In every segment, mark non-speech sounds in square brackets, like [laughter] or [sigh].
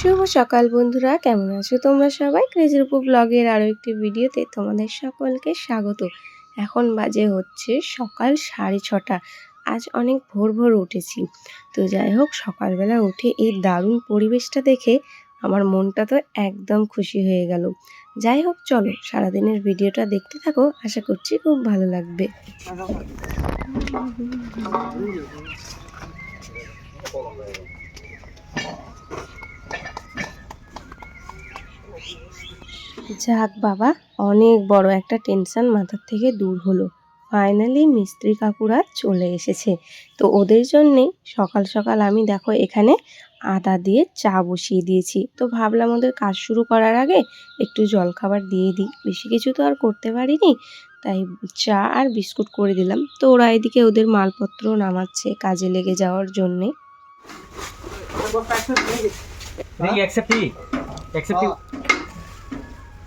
শুভ সকাল বন্ধুরা, কেমন আছো তোমরা সবাই? ক্রেজির উপর ব্লগের আরও একটি ভিডিওতে তোমাদের সকলকে স্বাগত। এখন বাজে হচ্ছে সকাল সাড়ে ছটা। আজ অনেক ভোর ভোর উঠেছি। তো যাই হোক, সকালবেলা উঠে এই দারুণ পরিবেশটা দেখে আমার মনটা তো একদম খুশি হয়ে গেল। যাই হোক, চলো সারাদিনের ভিডিওটা দেখতে থাকো। আশা করছি খুব ভালো লাগবে। যাক বাবা, অনেক বড় একটা টেনশন মাথার থেকে দূর হলো। ফাইনালি মিস্ত্রি কাকুরা চলে এসেছে। তো ওদের জন্যেই সকাল সকাল আমি দেখো এখানে আদা দিয়ে চা বসিয়ে দিয়েছি। তো ভাবলাম ওদের কাজ শুরু করার আগে একটু জলখাবার দিয়ে দিই। বেশি কিছু তো আর করতে পারিনি, তাই চা আর বিস্কুট করে দিলাম। তো ওরা এদিকে ওদের মালপত্র নামাচ্ছে কাজে লেগে যাওয়ার জন্যে।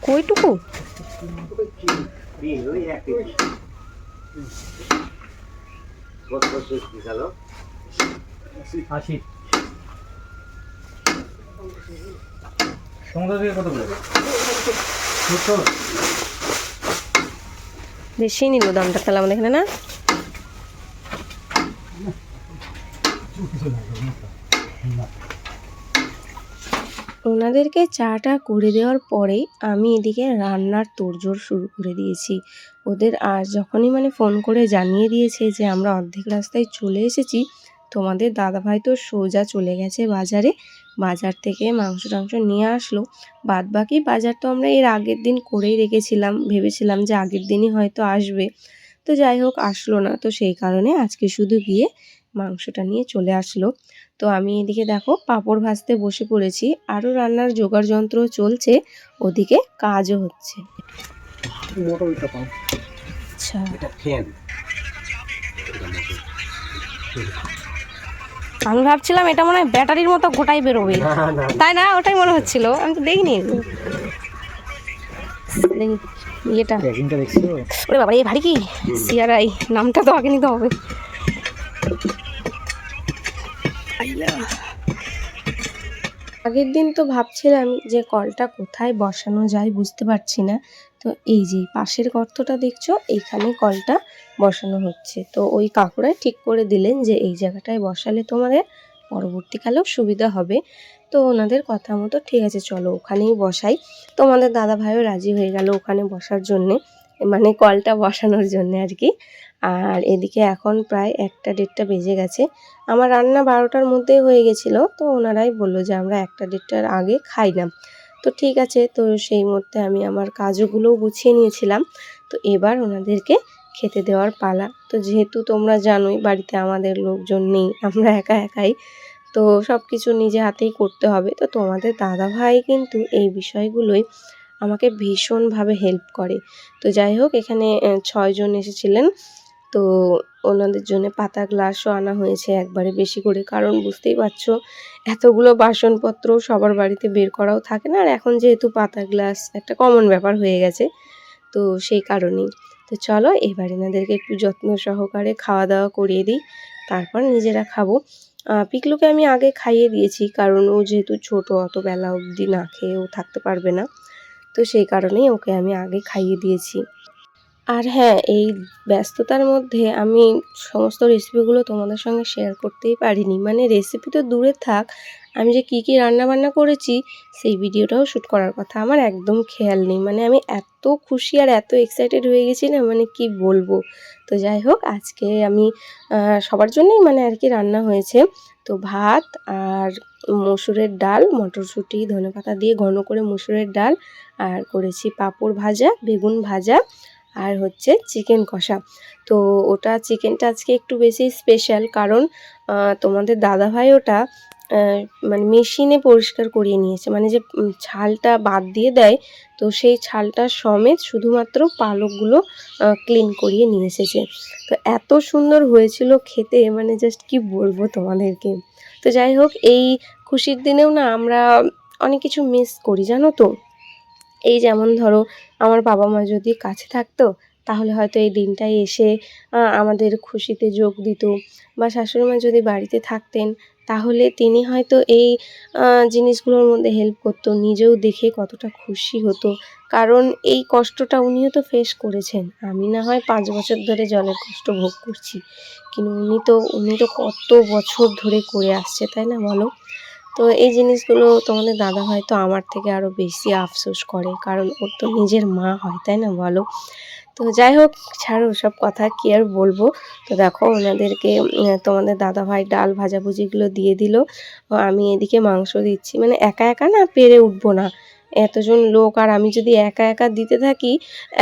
কইটুকু? আশি কত বেশি নিল দামটা তাহলে আমাদের এখানে না। ওনাদেরকে চাটা করে দেওয়ার পরেই আমি এদিকে রান্নার তোড়জোড় শুরু করে দিয়েছি। ওদের আর যখনই মানে ফোন করে জানিয়ে দিয়েছে যে আমরা অর্ধেক রাস্তায় চলে এসেছি, তোমাদের দাদাভাই তো সোজা চলে গেছে বাজারে। বাজার থেকে মাংস টাংস নিয়ে আসলো। বাদ বাকি বাজার তো আমরা এর আগের দিন করেই রেখেছিলাম। ভেবেছিলাম যে আগের দিনই হয়তো আসবে। তো যাই হোক, আসলো না। তো সেই কারণে আজকে শুধু গিয়ে মাংসটা নিয়ে চলে আসলো। তো আমি এদিকে দেখো পাঁপড় ভাজতে বসে পড়েছি। আরও রান্নার জোগাড় যন্ত্র চলছে ওদিকে কাজও হচ্ছে। আচ্ছা। আমি ভাবছিলাম এটা মনে হয় ব্যাটারির মতো গোটাই বেরোবে। তাই না? ওটাই মনে হচ্ছিল। আমি তো দেখিনি। দেখি ইয়েটা। ওরে বাবা এই ভারী কি? সিআরআই নামটা তো আগে নিতে হবে। আগের দিন তো ভাবছিলাম যে কলটা কোথায় বসানো যায় বুঝতে পারছি না। তো এই যে পাশের গর্তটা দেখছ, এইখানে কলটা বসানো হচ্ছে। তো ওই কাকুরাই ঠিক করে দিলেন যে এই জায়গাটায় বসালে তোমাদের পরবর্তীকালেও সুবিধা হবে। তো ওনাদের কথা মতো ঠিক আছে, চলো ওখানেই বসাই। তোমাদের দাদা ভাইও রাজি হয়ে গেল ওখানে বসার জন্যে মানে কলটা বসানোর জন্যে আর কি। আর এদিকে এখন প্রায় একটা দেড়টা বেজে গেছে। আমার রান্না বারোটার মধ্যে হয়ে গেছিল, তো ওনারাই বলল যে আমরা একটা দেড়টার আগে খাই না। তো ঠিক আছে, তো সেই মধ্যে আমি আমার কাজগুলোও গুছিয়ে নিয়েছিলাম। তো এবার ওনাদেরকে খেতে দেওয়ার পালা। তো যেহেতু তোমরা জানোই বাড়িতে আমাদের লোকজন নেই, আমরা একা একাই, তো সব কিছু নিজে হাতেই করতে হবে। তো তোমাদের দাদা ভাই কিন্তু এই বিষয়গুলোই আমাকে ভীষণভাবে হেল্প করে। তো যাই হোক, এখানে ছয়জন এসেছিলেন। তো ওনাদের জন্য পাতা গ্লাসও আনা হয়েছে একবারে বেশি করে। কারণ বুঝতেই পারছ, এতগুলো বাসনপত্র সবার বাড়িতে বের করাও থাকে না। আর এখন যেহেতু পাতা গ্লাস একটা কমন ব্যাপার হয়ে গেছে, তো সেই কারণেই। তো চলো, এবার এনাদেরকে একটু যত্ন সহকারে খাওয়া দাওয়া করিয়ে দিই, তারপর নিজেরা খাব। পিকলুকে আমি আগে খাইয়ে দিয়েছি, কারণ ও যেহেতু ছোট, অত বেলা অবধি না খেয়ে ও থাকতে পারবে না। তো সেই কারণেই ওকে আমি আগে খাইয়ে দিয়েছি। আর হ্যাঁ এই ব্যস্ততার মধ্যে আমি সমস্ত রেসিপিগুলো তোমাদের সঙ্গে শেয়ার করতেই পারিনি। মানে রেসিপি তো দূরে থাক, আমি যে কী কী রান্না বান্না করেছি, সেই ভিডিওটাও শ্যুট করার কথা। আমার একদম খেয়াল নেই। মানে আমি এত খুশি আর এত এক্সাইটেড হয়ে গেছি না মানে কি বলব? তো যাই হোক, আজকে আমি সবার জন্যই মানে আর কি রান্না হয়েছে। তো ভাত আর মসুরের ডাল, মটরশুঁটি, ধনেপাতা দিয়ে ঘন করে মসুরের ডাল, আর করেছি পাঁপড় ভাজা, বেগুন ভাজা আর হচ্ছে চিকেন কষা। তো ওটা চিকেনটা আজকে একটু বেশি স্পেশাল কারণ তোমাদের দাদাভাই ওটা মানে মেশিনে পরিষ্কার করিয়ে নিয়েছে। মানে যে ছালটা বাদ দিয়ে দেয়, তো সেই ছালটা সমেত শুধুমাত্র পালকগুলো ক্লিন করিয়ে নিয়ে এসেছে তো এত সুন্দর হয়েছিল খেতে মানে জাস্ট কি বলব তোমাদেরকে। তো যাই হোক, এই খুশির দিনেও না আমরা অনেক কিছু মিস করি, জানো তো? এই যেমন ধরো আমার বাবা মা যদি কাছে থাকতো, তাহলে হয়তো এই দিনটায় এসে আমাদের খুশিতে যোগ দিত। বা শাশুড়ি মা যদি বাড়িতে থাকতেন, তাহলে তিনি হয়তো এই জিনিসগুলোর মধ্যে হেল্প করতো, নিজেও দেখে কতটা খুশি হতো। কারণ এই কষ্টটা উনিও তো ফেস করেছেন। আমি না হয় পাঁচ বছর ধরে জলের কষ্ট ভোগ করছি। কিন্তু উনি তো উনি তো কত বছর ধরে করে আসছে, তাই না বলো? তো এই জিনিসগুলো তোমাদের দাদা হয়তো আমার থেকে আরও বেশি আফসোস করে, কারণ ওর তো নিজের মা হয়, তাই না বলো? তো যাই হোক, ছাড়ো সব কথা, কি আর বলব? তো দেখো, ওনাদেরকে তোমাদের দাদা ভাই ডাল ভাজাভুজিগুলো দিয়ে দিল। আমি এদিকে মাংস দিচ্ছি। মানে একা একা না পেরে উঠবো না। এতজন লোক আর আমি যদি একা একা দিতে থাকি,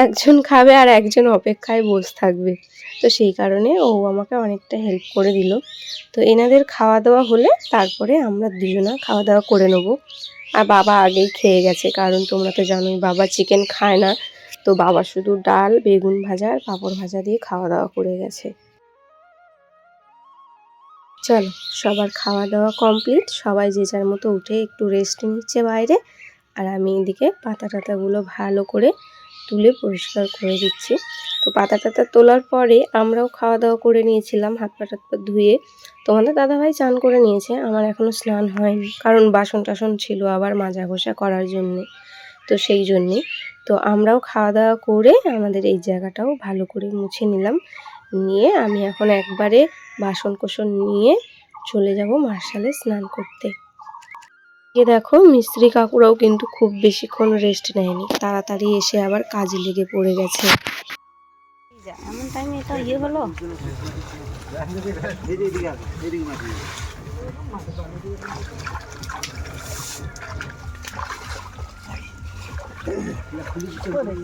একজন খাবে আর একজন অপেক্ষায় বসে থাকবে। তো সেই কারণে ও আমাকে অনেকটা হেল্প করে দিল। তো এনাদের খাওয়া দাওয়া হলে তারপরে আমরা দুজনা খাওয়া দাওয়া করে নেব। আর বাবা আগেই খেয়ে গেছে, কারণ তোমরা তো জানোই বাবা চিকেন খায় না। তো বাবা শুধু ডাল, বেগুন ভাজা আর পাঁপড় ভাজা দিয়ে খাওয়া দাওয়া করে গেছে। চলো, সবার খাওয়া দাওয়া কমপ্লিট সবাই যে যার মতো উঠে একটু রেস্ট নিচ্ছে বাইরে। আর আমি এদিকে পাতা টাতাগুলো ভালো করে তুলে পরিষ্কার করে দিচ্ছি। তো পাতা টাতা তোলার পরে আমরাও খাওয়া দাওয়া করে নিয়েছিলাম, হাত পা টাত পা ধুয়ে। তোমাদের দাদাভাই চান করে নিয়েছে, আমার এখনও স্নান হয়নি, কারণ বাসন টাসন ছিল আবার মাজা ঘষা করার জন্যে। তো সেই জন্যে। তো আমরাও খাওয়া দাওয়া করে আমাদের এই জায়গাটাও ভালো করে মুছে নিলাম। নিয়ে আমি এখন একবারে বাসন কোসন নিয়ে চলে যাব মার্শালে স্নান করতে। এ দেখো মিস্ত্রি কাকুরাও কিন্তু খুব বেশিক্ষণ রেস্ট নেয়নি। তাড়াতাড়ি এসে আবার কাজে লেগে পড়ে গেছে। এমন টাইমে এটা ইয়ে হলো?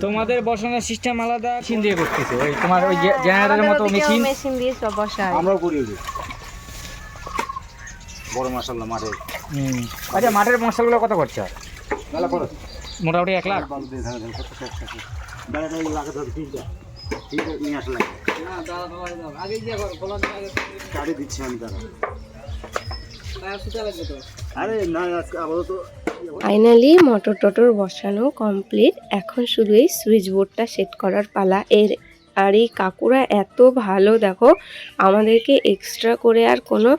তোমাদের বসানোর সিস্টেম আলাদা মেশিন দিয়ে করতেছে। ওই তোমার ওই জেনারেটরের মতো মেশিন মেশিন দিয়ে সব বসায়। আমরাও করি ওই বড় মাসাল্লাহ মাঠে। আচ্ছা মাঠের মশলাগুলো কত করছে? মেলা মোটামুটি এক লাখ। ফাইনালি মোটর টটর বসানো কমপ্লিট এখন শুধু এই সুইচ বোর্ডটা সেট করার পালা। এর আর এই কাকুরা এত ভালো, দেখো আমাদেরকে এক্সট্রা করে আর কোনো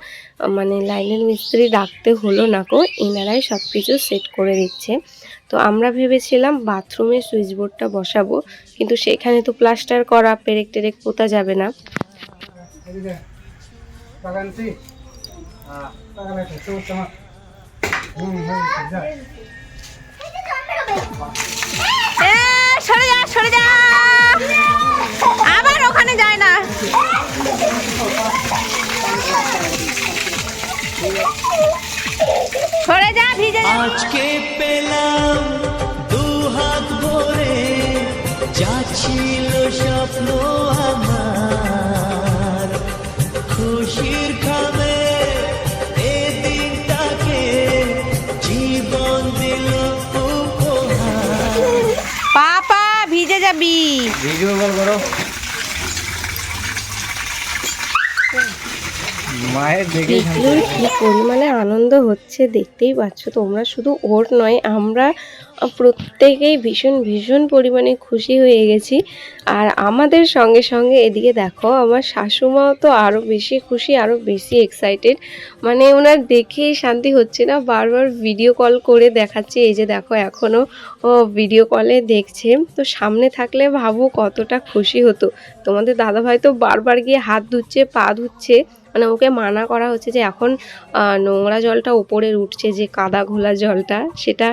মানে লাইনের মিস্ত্রি ডাকতে হলো না কো এনারাই সব কিছু সেট করে দিচ্ছে। তো আমরা ভেবেছিলাম বাথরুমে সুইচ বোর্ডটা বসাবো, কিন্তু সেখানে তো প্লাস্টার করা, পেরেক টেরেক পোতা যাবে না। সরে যা সরে যা। আবার ওখানে যায় না। সরে যা ভিজে আজকে পেলাম ভিডিও কল করো। মায়ের দেখে কি পরিমাণে আনন্দ হচ্ছে দেখতেই পাচ্ছ তোমরা শুধু ওর নয় আমরা প্রত্যেকেই ভীষণ ভীষণ পরিমাণে খুশি হয়ে গেছি। আর আমাদের সঙ্গে সঙ্গে এদিকে দেখো আমার শাশুমাও তো আরও বেশি খুশি আরও বেশি এক্সাইটেড মানে ওনার দেখেই শান্তি হচ্ছে না বারবার ভিডিও কল করে দেখাচ্ছে এই যে দেখো এখনও ও ভিডিও কলে দেখছে। তো সামনে থাকলে ভাবো কতটা খুশি হতো। তোমাদের দাদাভাই তো বারবার গিয়ে হাত ধুচ্ছে পা ধুচ্ছে মানে ওকে মানা করা হচ্ছে যে এখন নোংরা জলটা ওপরে উঠছে, যে কাদা ঘোলা জলটা, সেটা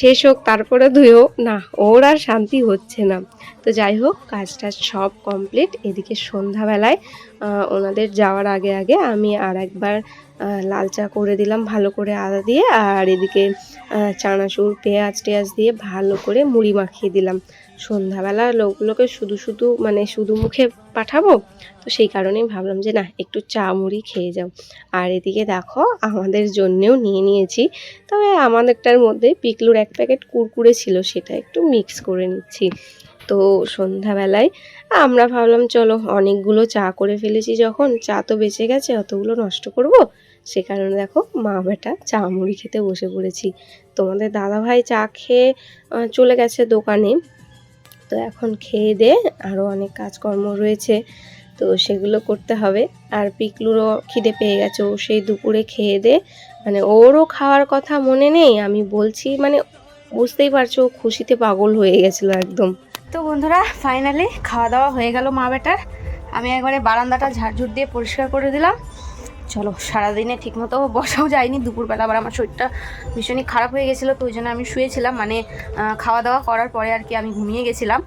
শেষ হোক, তারপরে ধুয়েও না, ওর আর শান্তি হচ্ছে না। তো যাই হোক, কাজটা সব কমপ্লিট এদিকে সন্ধ্যাবেলায় ওনাদের যাওয়ার আগে আগে আমি আর একবার লাল চা করে দিলাম, ভালো করে আদা দিয়ে, আর এদিকে চানাচুর, পেঁয়াজ টেয়াজ দিয়ে ভালো করে মুড়ি মাখিয়ে দিলাম। সন্ধ্যাবেলা লোকগুলোকে শুধু শুধু মানে শুধু মুখে পাঠাবো? তো সেই কারণেই ভাবলাম যে না, একটু চা মুড়ি খেয়ে যাও। আর এদিকে দেখো, আমাদের জন্যেও নিয়ে নিয়েছি। তবে আমাদেরটার মধ্যে পিকলুর এক প্যাকেট কুরকুরে ছিল, সেটা একটু মিক্স করে নিচ্ছি। তো সন্ধ্যাবেলায় আমরা ভাবলাম, চলো অনেকগুলো চা করে ফেলেছি যখন। চা তো বেঁচে গেছে, অতগুলো নষ্ট করব? সে কারণে দেখো, মা বেটা চা মুড়ি খেতে বসে পড়েছি। তোমাদের দাদাভাই চা খেয়ে চলে গেছে দোকানে। তো এখন খেয়ে দে আরও অনেক কাজকর্ম রয়েছে, তো সেগুলো করতে হবে। আর পিকলুরও খিদে পেয়ে গেছে, ও সেই দুপুরে খেয়ে দে। মানে ওরও খাওয়ার কথা মনে নেই, আমি বলছি মানে বুঝতেই পারছ, ও খুশিতে পাগল হয়ে গেছিল একদম। তো বন্ধুরা ফাইনালি খাওয়া দাওয়া হয়ে গেল মা বেটার। আমি একবারে বারান্দাটা ঝাড়ঝুড় দিয়ে পরিষ্কার করে দিলাম। চলো, সারাদিনে ঠিকমতো বসাও যায়নি, দুপুরবেলা আবার আমার শরীরটা ভীষণই খারাপ হয়ে গেছিল, তো ওই জন্য আমি শুয়েছিলাম মানে খাওয়া দাওয়া করার পরে আর কি আমি ঘুমিয়ে গেছিলাম,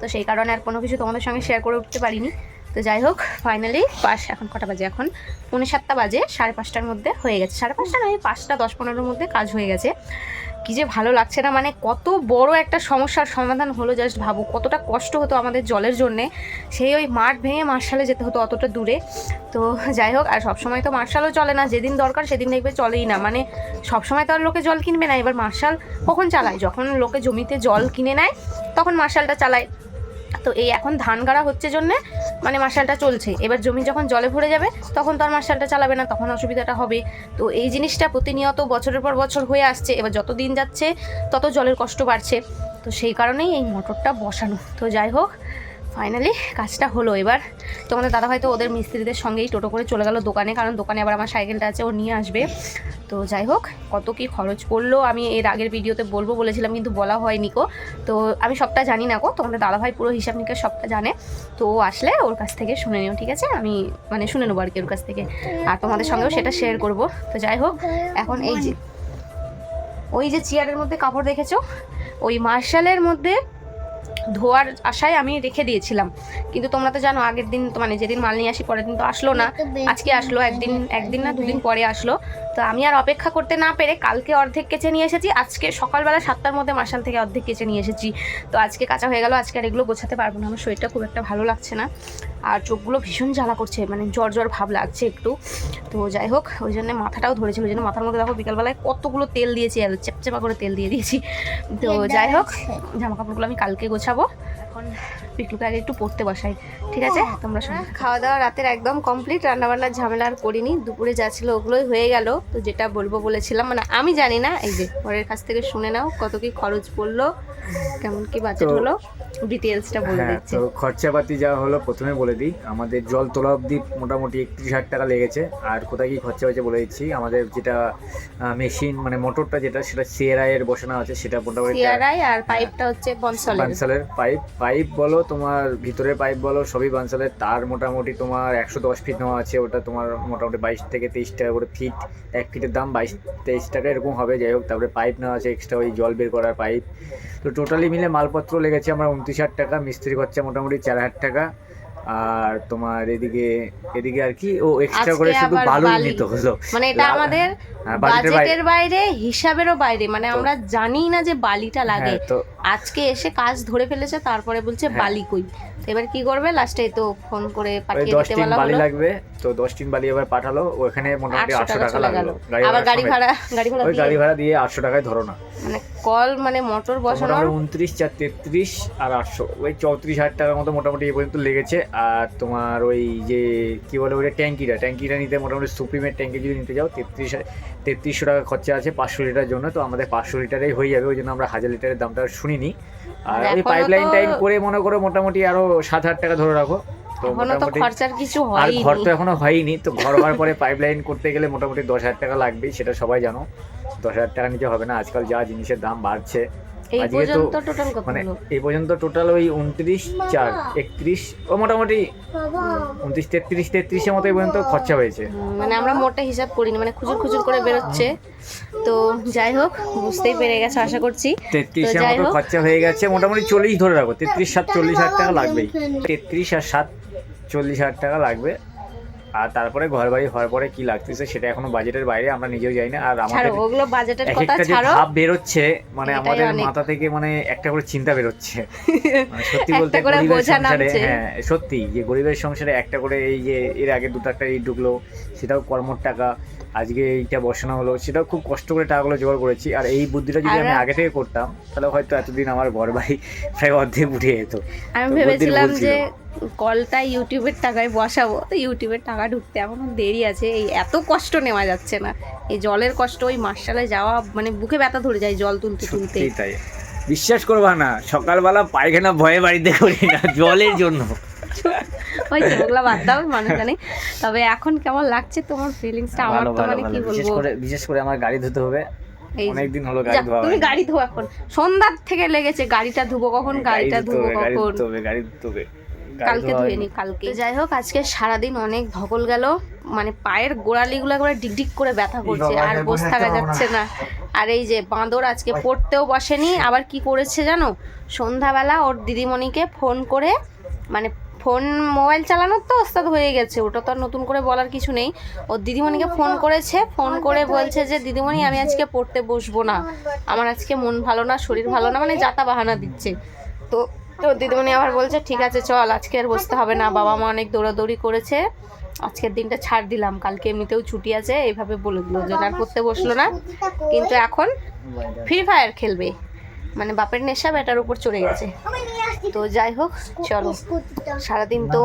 তো সেই কারণে আর কোনো কিছু তোমাদের সঙ্গে শেয়ার করে উঠতে পারিনি, তো যাই হোক ফাইনালি পাশ এখন কটা বাজে এখন? পৌনে সাতটা বাজে, সাড়ে পাঁচটার মধ্যে হয়ে গেছে, সাড়ে পাঁচটা নয় পাঁচটা দশ পনেরোর মধ্যে কাজ হয়ে গেছে কি যে ভালো লাগছে না মানে কত বড় একটা সমস্যার সমাধান হলো জাস্ট ভাবো। কতটা কষ্ট হতো আমাদের জলের জন্যে। সেই ওই মাঠ ভেঙে মার্শালে যেতে হতো অতটা দূরে। তো যাই হোক, আর সবসময় তো মার্শালও চলে না। যেদিন দরকার সেদিন দেখবে চলেই না। মানে সবসময় তো আর লোকে জল কিনবে না। এবার মার্শাল কখন চালায়? যখন লোকে জমিতে জল কিনে নেয়, তখন মার্শালটা চালায়। তো এই এখন ধান গাড়া হচ্ছে জন্যে মানে মার্শালটা চলছে। এবার জমি যখন জলে ভরে যাবে, তখন তো আর মার্শালটা চালাবে না, তখন অসুবিধাটা হবে। তো এই জিনিসটা প্রতিনিয়ত বছরের পর বছর হয়ে আসছে। এবার যত দিন যাচ্ছে, তত জলের কষ্ট বাড়ছে। তো সেই কারণেই এই মোটরটা বসানো। তো যাই হোক ফাইনালি কাজটা হলো এবার। তোমাদের দাদাভাই তো ওদের মিস্ত্রিদের সঙ্গেই টোটো করে চলে গেল দোকানে, কারণ দোকানে আবার আমার সাইকেলটা আছে, ও নিয়ে আসবে। তো যাই হোক, কত কি খরচ পড়ল, আমি এর আগের ভিডিওতে বলব বলেছিলাম, কিন্তু বলা হয়নি কো তো আমি সবটা জানি না কো তোমাদের দাদাভাই পুরো হিসাব নিকাশ সবটা জানে। তো ও আসলে ওর কাছ থেকে শুনে নিও, ঠিক আছে? আমি মানে শুনে নেব আর কি ওর কাছ থেকে। আর তোমাদের সঙ্গেও সেটা শেয়ার করব। তো যাই হোক, এখন এই যে, ওই যে চেয়ারের মধ্যে কাপড় দেখেছ? ওই মার্শালের মধ্যে ধোয়ার আশায় আমি রেখে দিয়েছিলাম। কিন্তু তোমরা তো জানো আগের দিন মানে যেদিন মাল নিয়ে আসি পরের দিন তো আসলো না। আজকে আসলো একদিন একদিন না দুদিন পরে আসলো। তো আমি আর অপেক্ষা করতে না পেরে কালকে অর্ধেক কেচে নিয়ে এসেছি। আজকে সকালবেলা সাতটার মধ্যে মার্শাল থেকে অর্ধেক কেচে নিয়ে এসেছি। তো আজকে কাঁচা হয়ে গেল আজকে আর এগুলো গোছাতে পারব না। আমার শরীরটা খুব একটা ভালো লাগছে না। আর চোখগুলো ভীষণ জ্বালা করছে মানে জ্বর জ্বর ভাব লাগছে একটু। তো যাই হোক ওই জন্য মাথাটাও ধরেছিল ওই জন্য মাথার মধ্যে দেখো বিকালবেলায় কতগুলো তেল দিয়েছি আর চেপচেপা করে তেল দিয়ে দিয়েছি। তো যাই হোক জামা কাপড়গুলো আমি কালকে গোছাবো। এখন পিকলুকে আগে একটু পড়তে বসাই। ঠিক আছে? তোমরা শোনো খাওয়া দাওয়া রাতের একদম কমপ্লিট রান্নাবান্নার ঝামেলা আর করিনি দুপুরে যা ছিল ওগুলোই হয়ে গেল। তো যেটা বলব বলেছিলাম মানে আমি জানি না এই যে পরের কাছ থেকে শুনে নাও কত কি খরচ পড়ল কেমন কি বাজেট হলো ডিটেলসটা বলে হ্যাঁ দিচ্ছে। তো খরচাপাতি যা হলো প্রথমে বলে দিই আমাদের জল তোলা অবধি মোটামুটি একত্রিশ হাজার টাকা লেগেছে। আর কোথায় কি খরচা হয়েছে বলে দিচ্ছি আমাদের যেটা মেশিন মানে মোটরটা যেটা সেটা সিআরআই এর বসানো আছে সেটা মোটামুটি সিআরআই আর পাইপটা হচ্ছে বনসলের। বানসালের পাইপ পাইপ বলো তোমার ভিতরে পাইপ বলো, সবই বানসালের তার মোটামুটি তোমার একশো দশ ফিট নেওয়া আছে, ওটা তোমার মোটামুটি বাইশ থেকে তেইশ টাকা করে ফিট এক ফিটের দাম বাইশ, তেইশ টাকা এরকম হবে, যাই হোক, তারপরে পাইপ নেওয়া আছে এক্সট্রা ওই জল বের করার পাইপ তো টোটালি মিলে মালপত্র লেগেছে আমার উনত্রিশ হাজার টাকা, মিস্ত্রি খরচা মোটামুটি চার হাজার টাকা। আর তোমার এদিকে এদিকে আর কি ও এক্সট্রা করে শুধু বালু। নিতে হলো মানে এটা আমাদের হ্যাঁ, বাজেটের বাইরে। হিসাবেরও বাইরে মানে আমরা জানি না যে বালিটা লাগে হ্যাঁ, আজকে এসে কাজ ধরে ফেলেছে তারপরে বলছে হ্যাঁ। বালি কই তো এবার কি করবে? লাস্টে তো ফোন করে ওই পাঠিয়ে দিতে বলা হলো। লাগবে। তো দশ টিন বালি এবার পাঠালো। ওখানে মোটামুটি আটশো আটশো টাকা টাকা লাগল। আবার গাড়ি ভাড়া গাড়ি ভাড়া ওই দিয়ে গাড়ি ভাড়া দিয়ে আটশো টাকায় ধরো না। মানে কল মানে মোটর বসানোর মোটামুটি উনত্রিশ চার তেত্রিশ আর আটশো। ওই চৌত্রিশ হাজার টাকার মতো মোটামুটি এ পর্যন্ত লেগেছে। আর তোমার ওই যে কি বলে ওইটা ট্যাঙ্কিটা। ট্যাঙ্কিটা নিতে মোটামুটি সুপ্রিমের ট্যাঙ্কি যদি নিতে যাও তেত্রিশ তেত্রিশশো টাকা খরচা আছে পাঁচশো লিটার জন্য। তো আমাদের পাঁচশো লিটারেই হয়ে যাবে। ওই জন্য আমরা হাজার লিটারের দামটা শুনিনি। আর ওই পাইপলাইন পাইপ লাইন টাইন করে মনে করো মোটামুটি আরও সাত হাজার টাকা ধরে রাখো তো মোটামুটি খরচার কিছু আর ঘর তো এখনও হয়নি তো ঘর হওয়ার পরে পাইপ লাইন করতে গেলে মোটামুটি দশ হাজার টাকা লাগবেই সেটা সবাই জানো। দশ হাজার টাকা নিচে হবে না আজকাল যা জিনিসের দাম বাড়ছে এই পর্যন্ত টোটাল কত মানে এই পর্যন্ত টোটাল ওই উনত্রিশ চার একত্রিশ ও মোটামুটি উনত্রিশ তেত্রিশ তেত্রিশের মতো এই পর্যন্ত খরচা হয়েছে। মানে আমরা মোটে হিসাব করিনি মানে খুচুর খুচুর করে বেরোচ্ছে। তো যাই হোক বুঝতেই পেরে গেছে আশা করছি। তেত্রিশের মতো খরচা হয়ে গেছে মোটামুটি চল্লিশ ধরে রাখো তেত্রিশ সাত চল্লিশ হাজার টাকা লাগবেই। তেত্রিশ আর সাত চল্লিশ হাজার টাকা লাগবে। আর তারপরে ঘর বাড়ি হওয়ার পরে কি লাগতেছে সেটা এখনও বাজেটের বাইরে আমরা নিজেও যাই না। আর আমাদের ওগুলো বাজেটের কথা একটা যে ছাড়ো। ভাব বেরোচ্ছে মানে আমাদের মাথা থেকে মানে একটা করে চিন্তা বেরোচ্ছে। হচ্ছে [laughs] সত্যি বলতে গরিবের সংসারে হ্যাঁ সত্যি যে গরিবের সংসারে একটা করে এই যে এর আগে দুটো একটা এই ঢুকলো সেটাও কর্মর টাকা। আজকে এইটা বসানো হলো। সেটাও খুব কষ্ট করে টাকাগুলো জোগাড় করেছি। আর এই বুদ্ধিটা যদি আমি আগে থেকে করতাম তাহলে হয়তো এতদিন আমার ঘর বাড়ি [laughs] প্রায় অর্ধেক উঠে যেত। আমি ভেবেছিলাম যে। কলটা ইউটিউবের টাকায় বসাবো। তো ইউটিউবের টাকা ঢুকতে এখনও দেরি আছে। এই এত কষ্ট নেওয়া যাচ্ছে না। এই জলের কষ্ট ওই মার্শালে যাওয়া মানে বুকে ব্যথা ধরে যায় জল তুলতে তুলতে। তাই। বিশ্বাস করবা না সকালবেলা পায়খানা ভয়ে বাড়িতে করি না জলের জন্য। ওই যে ওগুলো বাদ দাও মানুষ জানে তবে এখন কেমন লাগছে তোমার ফিলিংসটা আমার তো মানে কি বিশেষ বলব? করে বিশেষ করে আমার গাড়ি ধুতে হবে। এই অনেকদিন হলো গাড়ি ধোয়া তুমি গাড়ি ধো এখন। সন্ধ্যার থেকে লেগেছে গাড়িটা ধুবো কখন? গাড়িটা ধুবো কখন? গাড়ি ধুতে হবে। কালকে ধুয়ে নি কালকে। যাই হোক আজকে সারাদিন অনেক ধকল গেল। মানে পায়ের গোড়ালিগুলো করে ডিগডিগ করে ব্যথা করছে আর এবার বসে থাকা যাচ্ছে না। আর এই যে বাঁদর আজকে পড়তেও বসেনি আবার কি করেছে জানো? সন্ধ্যাবেলা ওর দিদিমণিকে ফোন করে মানে ফোন মোবাইল চালানোর তো ওস্তাদ হয়ে গেছে, ওটা তো আর নতুন করে বলার কিছু নেই। ওর দিদিমণিকে ফোন করেছে, ফোন করে বলছে যে, দিদিমণি, আমি আজকে পড়তে বসবো না। আমার আজকে মন ভালো না, শরীর ভালো না মানে যাতা বাহানা দিচ্ছে। তো তো দিদিমণি আবার বলছে, ঠিক আছে, চল, আজকে আর বসতে হবে না। বাবা মা অনেক দৌড়াদৌড়ি করেছে। আজকের দিনটা ছাড় দিলাম। কালকে এমনিতেও ছুটি আছে, এইভাবে বলে দিল আর পড়তে বসল না। কিন্তু এখন ফ্রি ফায়ার খেলবে। মানে বাপের নেশা ব্যাটার উপর চলে গেছে। তো যাই হোক চলো। সারাদিন তো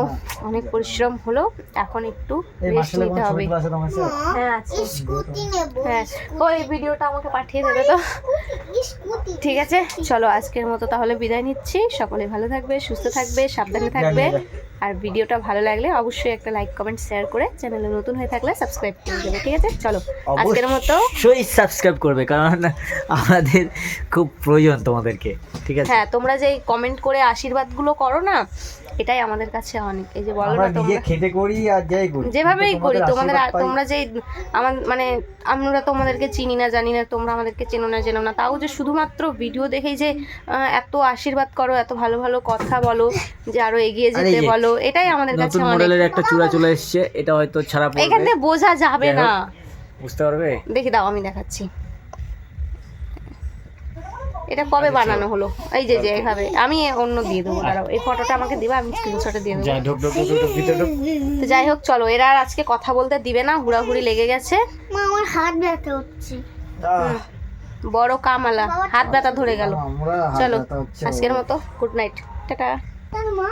অনেক পরিশ্রম হলো এখন একটু রেস্ট নিতে হবে। হ্যাঁ হ্যাঁ। ওই ভিডিওটা আমাকে পাঠিয়ে দেবে তো। ঠিক আছে চলো আজকের মতো তাহলে বিদায় নিচ্ছি। সকলে ভালো থাকবে সুস্থ থাকবে সাবধানে থাকবে। আর ভিডিওটা ভালো লাগলে অবশ্যই একটা লাইক কমেন্ট শেয়ার করে চ্যানেলে নতুন হয়ে থাকলে সাবস্ক্রাইব করে দেবে ঠিক আছে? চলো আজকের মতো। অবশ্যই সাবস্ক্রাইব করবে কারণ আমাদের খুব প্রয়োজন। তোমাদেরকে ঠিক আছে? হ্যাঁ তোমরা যে কমেন্ট করে আশীর্বাদগুলো করো না এটাই আমাদের কাছে অনেক। এই যে বলো না তোমরা। খেতে করি আর যাই করি। যেভাবেই করি তোমাদের তোমরা যে আমার মানে আমরা তোমাদেরকে চিনি না জানি না তোমরা আমাদেরকে চেনো না চেনো না। তাও যে শুধুমাত্র ভিডিও দেখেই যে এত আশীর্বাদ করো এত ভালো ভালো কথা বলো যে আরও এগিয়ে যেতে বলো এটাই আমাদের কাছে নতুন অনেক। মডেলের একটা চূড়া চলে এসেছে এটা হয়তো ছাড়া এখান পড়বে থেকে বোঝা যাবে না। বুঝতে পারবে? দেখি দাও আমি দেখাচ্ছি। এটা কবে বানানো হলো? এই যে যে এইভাবে। আমি অন্য দিয়ে দেবো দাঁড়াও। এই ফটোটা আমাকে দিবা আমি স্ক্রিনশটে দিয়ে দেবো। তো যাই হোক চলো এরা আর আজকে কথা বলতে দিবে না হুড়াহুড়ি লেগে গেছে। আমার হাত ব্যথা হচ্ছে। বড় কামালা হাত ব্যথা ধরে গেল। চলো আজকের মতো গুড নাইট টাটা। মা।